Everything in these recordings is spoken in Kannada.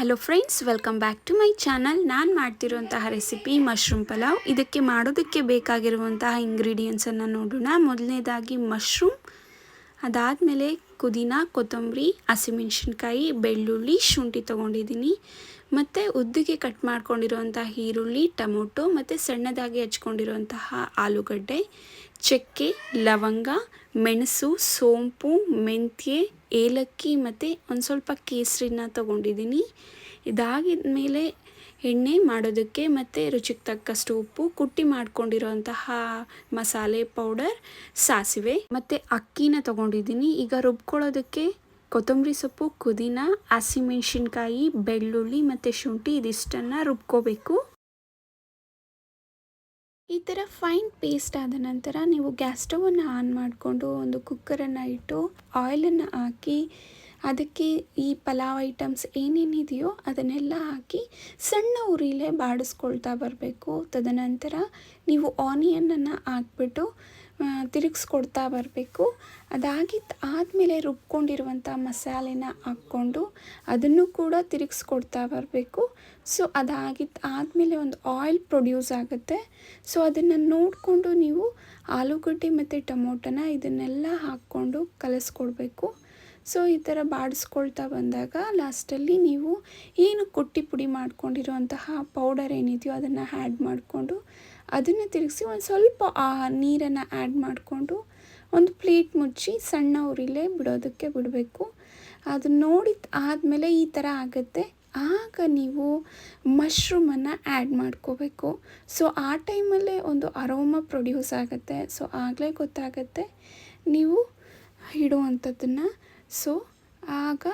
Hello friends welcome back to my channel ನಾನು ಮಾಡ್ತಿರುವಂತಹ ರೆಸಿಪಿ ಮಶ್ರೂಮ್ ಪಲಾವ್. ಇದಕ್ಕೆ ಮಾಡೋದಕ್ಕೆ ಬೇಕಾಗಿರುವಂತಹ ಇಂಗ್ರೀಡಿಯೆಂಟ್ಸನ್ನು ನೋಡೋಣ. ಮೊದಲನೇದಾಗಿ ಮಶ್ರೂಮ್ ಅದಾದಮೇಲೆ ಪುದೀನ, ಕೊತ್ತಂಬರಿ, ಹಸಿಮೆಣ್ಸಿನ್ಕಾಯಿ, ಬೆಳ್ಳುಳ್ಳಿ, ಶುಂಠಿ ತೊಗೊಂಡಿದ್ದೀನಿ. ಮತ್ತು ಉದ್ದಿಗೆ ಕಟ್ ಮಾಡ್ಕೊಂಡಿರುವಂತಹ ಈರುಳ್ಳಿ, ಟೊಮೊಟೊ ಮತ್ತು ಸಣ್ಣದಾಗಿ ಹಚ್ಕೊಂಡಿರುವಂತಹ ಆಲೂಗಡ್ಡೆ, ಚಕ್ಕೆ, ಲವಂಗ, ಮೆಣಸು, ಸೋಂಪು, ಮೆಂತ್ಯೆ, ಏಲಕ್ಕಿ ಮತ್ತು ಒಂದು ಸ್ವಲ್ಪ ಕೇಸರಿನ ತಗೊಂಡಿದ್ದೀನಿ. ಇದಾಗಿದ ಮೇಲೆ ಎಣ್ಣೆ ಮಾಡೋದಕ್ಕೆ ಮತ್ತು ರುಚಿಗೆ ತಕ್ಕಷ್ಟು ಉಪ್ಪು, ಕುಟ್ಟಿ ಮಾಡ್ಕೊಂಡಿರೋಂತಹ ಮಸಾಲೆ ಪೌಡರ್, ಸಾಸಿವೆ ಮತ್ತು ಅಕ್ಕಿನ ತಗೊಂಡಿದ್ದೀನಿ. ಈಗ ರುಬ್ಕೊಳ್ಳೋದಕ್ಕೆ ಕೊತ್ತಂಬರಿ ಸೊಪ್ಪು, ಪುದೀನ, ಹಸಿಮೆಣ್ಸಿನ್ಕಾಯಿ, ಬೆಳ್ಳುಳ್ಳಿ ಮತ್ತು ಶುಂಠಿ ಇದಿಷ್ಟನ್ನು ರುಬ್ಕೋಬೇಕು. ಈ ಥರ ಫೈನ್ ಪೇಸ್ಟ್ ಆದ ನಂತರ ನೀವು ಗ್ಯಾಸ್ ಸ್ಟವನ್ನು ಆನ್ ಮಾಡಿಕೊಂಡು ಒಂದು ಕುಕ್ಕರನ್ನು ಇಟ್ಟು ಆಯಿಲನ್ನು ಹಾಕಿ, ಅದಕ್ಕೆ ಈ ಪಲಾವ್ ಐಟಮ್ಸ್ ಏನೇನಿದೆಯೋ ಅದನ್ನೆಲ್ಲ ಹಾಕಿ ಸಣ್ಣ ಉರಿಲೇ ಬಾಡಿಸ್ಕೊಳ್ತಾ ಬರಬೇಕು. ತದನಂತರ ನೀವು ಆನಿಯನನ್ನು ಹಾಕ್ಬಿಟ್ಟು ತಿರುಗಿಸ್ಕೊಡ್ತಾ ಬರಬೇಕು. ಅದಾಗಿದ್ದು ಆದಮೇಲೆ ರುಬ್ಕೊಂಡಿರುವಂಥ ಮಸಾಲೆನ ಹಾಕ್ಕೊಂಡು ಅದನ್ನು ಕೂಡ ತಿರುಗಿಸ್ಕೊಡ್ತಾ ಬರಬೇಕು. ಸೊ ಅದಾಗಿದ್ದು ಆದಮೇಲೆ ಒಂದು ಆಯಿಲ್ ಪ್ರೊಡ್ಯೂಸ್ ಆಗುತ್ತೆ. ಸೊ, ಅದನ್ನು ನೋಡಿಕೊಂಡು ನೀವು ಆಲೂಗಡ್ಡೆ ಮತ್ತು ಟೊಮೊಟೊನ ಇದನ್ನೆಲ್ಲ ಹಾಕ್ಕೊಂಡು ಕಲಿಸ್ಕೊಡ್ಬೇಕು. ಸೊ, ಈ ಥರ ಬಾಡಿಸ್ಕೊಳ್ತಾ ಬಂದಾಗ ಲಾಸ್ಟಲ್ಲಿ ನೀವು ಏನು ಕುಟ್ಟಿ ಪುಡಿ ಮಾಡ್ಕೊಂಡಿರುವಂತಹ ಪೌಡರ್ ಏನಿದೆಯೋ ಅದನ್ನು ಆ್ಯಡ್ ಮಾಡಿಕೊಂಡು ಅದನ್ನು ತಿರುಗಿಸಿ ಒಂದು ಸ್ವಲ್ಪ ಆ ನೀರನ್ನು ಆ್ಯಡ್ ಮಾಡಿಕೊಂಡು ಒಂದು ಪ್ಲೇಟ್ ಮುಚ್ಚಿ ಸಣ್ಣ ಉರಿಲೇ ಬಿಡೋದಕ್ಕೆ ಬಿಡಬೇಕು. ಅದು ನೋಡಿ ಆದಮೇಲೆ ಈ ಥರ ಆಗುತ್ತೆ. ಆಗ ನೀವು ಮಶ್ರೂಮನ್ನು ಆ್ಯಡ್ ಮಾಡ್ಕೋಬೇಕು. ಸೊ, ಆ ಟೈಮಲ್ಲೇ ಒಂದು ಅರೋಮ ಪ್ರೊಡ್ಯೂಸ್ ಆಗುತ್ತೆ. ಸೊ, ಆಗಲೇ ಗೊತ್ತಾಗುತ್ತೆ. ನೀವು ಇಡುವಂಥದ್ದನ್ನು ಸೊ ಆಗ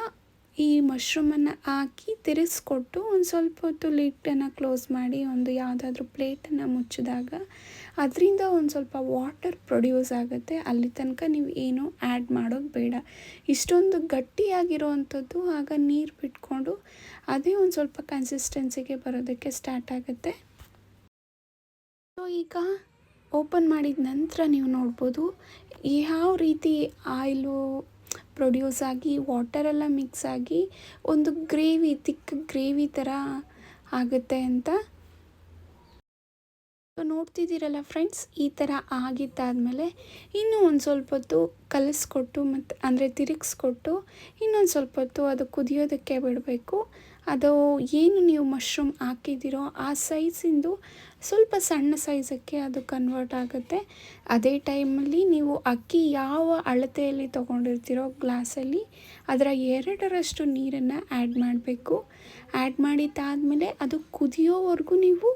ಈ ಮಶ್ರೂಮನ್ನು ಹಾಕಿ ತಿರುಗಿಸ್ಕೊಟ್ಟು ಒಂದು ಸ್ವಲ್ಪ ಹೊತ್ತು ಲಿಟ್ಟನ್ನು ಕ್ಲೋಸ್ ಮಾಡಿ ಒಂದು ಯಾವುದಾದ್ರೂ ಪ್ಲೇಟನ್ನು ಮುಚ್ಚಿದಾಗ ಅದರಿಂದ ಒಂದು ಸ್ವಲ್ಪ ವಾಟರ್ ಪ್ರೊಡ್ಯೂಸ್ ಆಗುತ್ತೆ. ಅಲ್ಲಿ ತನಕ ನೀವು ಏನೂ ಆ್ಯಡ್ ಮಾಡೋದು ಬೇಡ. ಇಷ್ಟೊಂದು ಗಟ್ಟಿಯಾಗಿರೋವಂಥದ್ದು, ಆಗ ನೀರು ಬಿಟ್ಕೊಂಡು ಅದೇ ಒಂದು ಸ್ವಲ್ಪ ಕನ್ಸಿಸ್ಟೆನ್ಸಿಗೆ ಬರೋದಕ್ಕೆ ಸ್ಟಾರ್ಟ್ ಆಗುತ್ತೆ. ಸೊ ಈಗ ಓಪನ್ ಮಾಡಿದ ನಂತರ ನೀವು ನೋಡ್ಬೋದು, ಯಾವ ರೀತಿ ಆಯಿಲು ಪ್ರೊಡ್ಯೂಸ್ ಆಗಿ ವಾಟರೆಲ್ಲ ಮಿಕ್ಸ್ ಆಗಿ ಒಂದು ಗ್ರೇವಿ ತಿಕ್ಕ ಗ್ರೇವಿ ಥರ ಆಗುತ್ತೆ ಅಂತ ನೋಡ್ತಿದ್ದೀರಲ್ಲ ಫ್ರೆಂಡ್ಸ್ ಈ ಥರ ಆಗಿದ್ದಾದಮೇಲೆ ಇನ್ನೂ ಒಂದು ಸ್ವಲ್ಪ ಹೊತ್ತು ಕಲಿಸ್ಕೊಟ್ಟು ಮತ್ತು ಅಂದರೆ ತಿರುಗಿಸ್ಕೊಟ್ಟು ಇನ್ನೊಂದು ಸ್ವಲ್ಪ ಹೊತ್ತು ಅದು ಕುದಿಯೋದಕ್ಕೆ ಬಿಡಬೇಕು. ಅದು ಏನು ನೀವು ಮಶ್ರೂಮ್ ಹಾಕಿದ್ದೀರೋ ಆ ಸೈಜಿಂದು ಸ್ವಲ್ಪ ಸಣ್ಣ ಸೈಜಕ್ಕೆ ಅದು ಕನ್ವರ್ಟ್ ಆಗುತ್ತೆ. ಅದೇ ಟೈಮಲ್ಲಿ ನೀವು ಅಕ್ಕಿ ಯಾವ ಅಳತೆಯಲ್ಲಿ ತೊಗೊಂಡಿರ್ತೀರೋ ಗ್ಲಾಸಲ್ಲಿ ಅದರ ಎರಡರಷ್ಟು ನೀರನ್ನು ಆ್ಯಡ್ ಮಾಡಬೇಕು. ಆ್ಯಡ್ ಮಾಡಿದ್ದಾದಮೇಲೆ ಅದು ಕುದಿಯೋವರೆಗೂ ನೀವು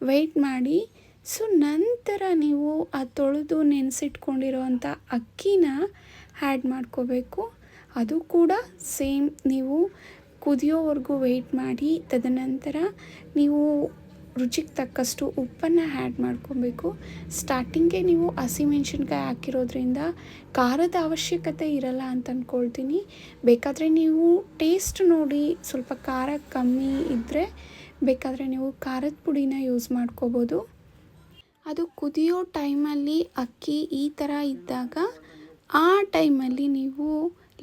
ವೆಯ್ಟ್ ಮಾಡಿ. ಸೊ ನಂತರ ನೀವು ಆ ತೊಳೆದು ನೆನೆಸಿಟ್ಕೊಂಡಿರೋವಂಥ ಅಕ್ಕಿನ ಆ್ಯಡ್ ಮಾಡ್ಕೋಬೇಕು. ಅದು ಕೂಡ ಸೇಮ್ ನೀವು ಕುದಿಯೋವರೆಗೂ ವೆಯ್ಟ್ ಮಾಡಿ. ತದನಂತರ ನೀವು ರುಚಿಗೆ ತಕ್ಕಷ್ಟು ಉಪ್ಪನ್ನು ಆ್ಯಡ್ ಮಾಡ್ಕೊಬೇಕು. ಸ್ಟಾರ್ಟಿಂಗೆ ನೀವು ಹಸಿಮೆಣ್ಸಿನ್ಕಾಯಿ ಹಾಕಿರೋದ್ರಿಂದ ಖಾರದ ಅವಶ್ಯಕತೆ ಇರಲ್ಲ ಅಂತ ಅಂದ್ಕೊಳ್ತೀನಿ ಬೇಕಾದರೆ ನೀವು ಟೇಸ್ಟ್ ನೋಡಿ ಸ್ವಲ್ಪ ಖಾರ ಕಮ್ಮಿ ಇದ್ದರೆ ಬೇಕಾದರೆ ನೀವು ಖಾರದ ಪುಡಿನ ಯೂಸ್ ಮಾಡ್ಕೋಬೋದು. ಅದು ಕುದಿಯೋ ಟೈಮಲ್ಲಿ ಅಕ್ಕಿ ಈ ಥರ ಇದ್ದಾಗ ಆ ಟೈಮಲ್ಲಿ ನೀವು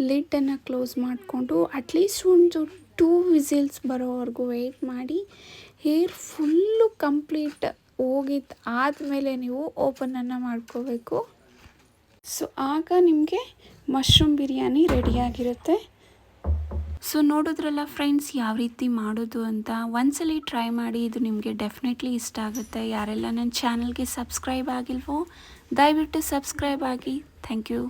ಲಿಡ್ಡನ್ನು ಕ್ಲೋಸ್ ಮಾಡಿಕೊಂಡು ಅಟ್ಲೀಸ್ಟ್ ಒಂದು ಟೂ ವಿಸಿಲ್ಸ್ ಬರೋವರೆಗೂ ವೆಯ್ಟ್ ಮಾಡಿ. ಹೇರ್ ಫುಲ್ಲು ಕಂಪ್ಲೀಟ್ ಹೋಗಿದ್ದು ಆದಮೇಲೆ ನೀವು ಓಪನನ್ನು ಮಾಡ್ಕೋಬೇಕು. ಸೊ ಆಗ ನಿಮಗೆ ಮಶ್ರೂಮ್ ಬಿರಿಯಾನಿ ರೆಡಿಯಾಗಿರುತ್ತೆ ಸೊ ನೋಡಿದ್ರಲ್ಲ ಫ್ರೆಂಡ್ಸ್ ಯಾವ ರೀತಿ ಮಾಡೋದು ಅಂತ ಒಂದ್ಸಲಿ ಟ್ರೈ ಮಾಡಿ ಇದು ನಿಮಗೆ ಡೆಫಿನೆಟ್ಲಿ ಇಷ್ಟ ಆಗುತ್ತೆ. ಯಾರೆಲ್ಲ ನನ್ನ ಚಾನಲ್ಗೆ ಸಬ್ಸ್ಕ್ರೈಬ್ ಆಗಿಲ್ವೋ, ದಯವಿಟ್ಟು ಸಬ್ಸ್ಕ್ರೈಬ್ ಆಗಿ. Thank you